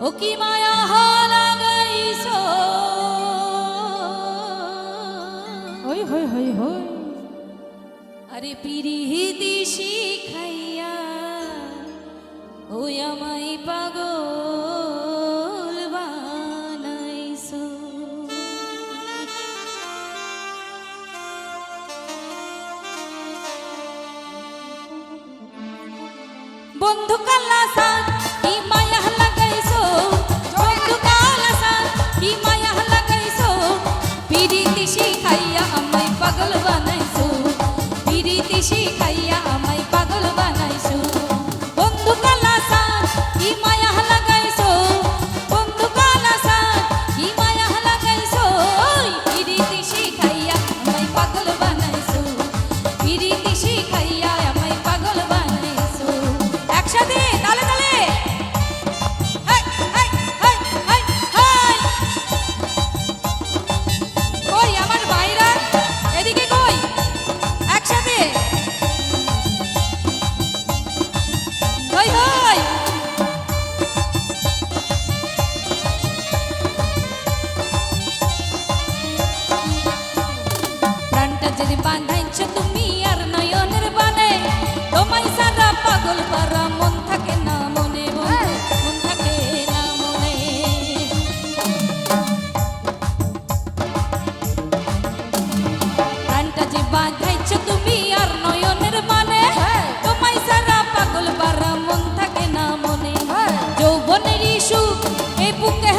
কি মায়া লাগাইছ হই হই হই হই। আরে পিরিহিতি শিখাইয়া ওই আমায় পাগল বানাইছো বন্ধু কাল্লাসা কি যদি বাঁধাইছ তুমি আর নয়নের বানে তোমায় সারা পাগল পারা মন থাকে না মনে মনে মন থাকে না মনে। প্রাণটা যে বাঁধাইছ তুমি আর নয়নের মানে তোমায় সারা পাগল পারা মন থাকে না মনে। সুখ এ বুকে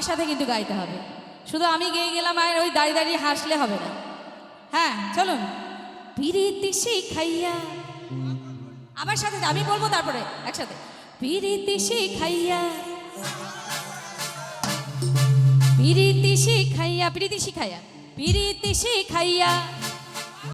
আমার সাথে কিন্তু গাইতে হবে। শুধু আমি গেয়ে গেলাম, আর ওই দাঁড়িয়ে দাঁড়িয়ে হাসলে হবে না। হ্যাঁ চলুন। পিরিতি শিখাইয়া। আমার সাথে আমি বলব তারপরে, একসাথে। পিরিতি শিখাইয়া। পিরিতি শিখাইয়া পিরিতি শিখাইয়া পিরিতি শিখাইয়া।